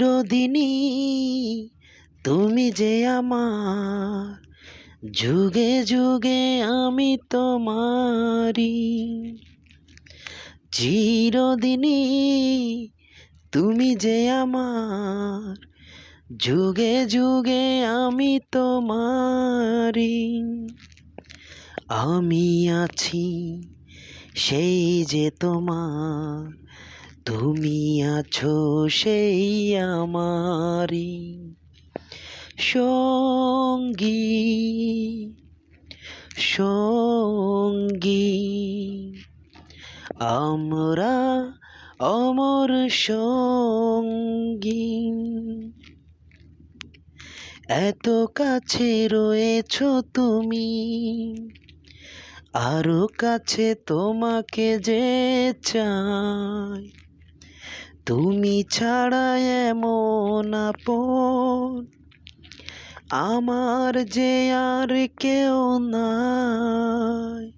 চিরদিনই তুমি যে আমার, যুগে যুগে আমি তোমারি চিরদিনই তুমি যে আমার, যুগে যুগে আমি তোমারি আমি আছি সেই যে তোমার তুমি আছো সেই আমারি সঙ্গী সঙ্গী। আমরা অমর সঙ্গী। এত কাছে রয়েছ তুমি, আরও কাছে তোমাকে যে চাই। তুমি ছাড়া এমন আপন। আমার যে আর কেউ নাই।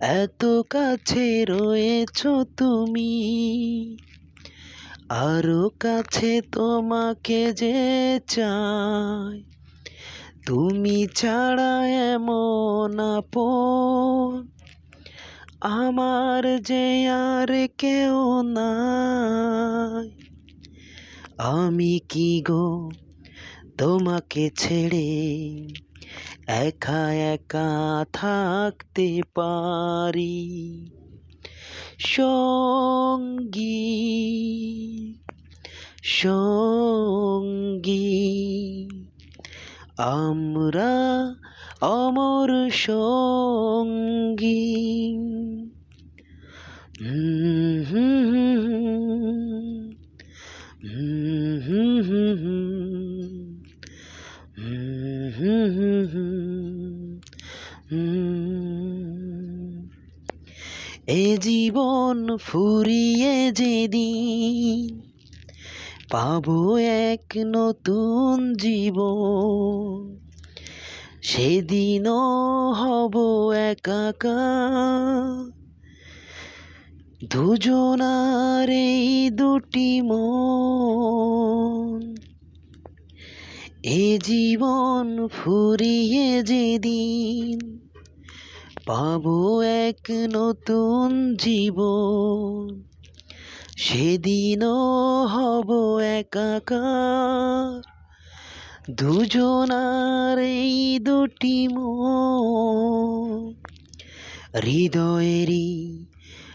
এত কাছে রয়েছ তুমি। আরও কাছে তোমাকে যে চাই। তুমি ছাড়া এমন আপন। আমার যে আর কেউ নাই। আমি কি গো তোমাকে ছেড়ে একা একা থাকতে পারি? সঙ্গী সঙ্গী আমরা অমর সঙ্গী। এ জীবন ফুরিয়ে যেদিন পাবো এক নতুন জীবন। সেদিনও হব একাকার দুজনার এই দুটি মন। এ জীবন ফুরিয়ে যেদিন পাবো এক নতুন জীবন। সেদিনও হব একাকার। দুজনার এই দুটি হৃদয়েরই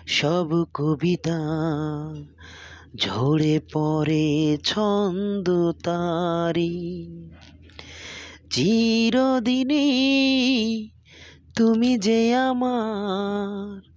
সব কবিতা, ঝরে পড়ে ছন্দ তারি। চিরদিনে তুমি যে আমার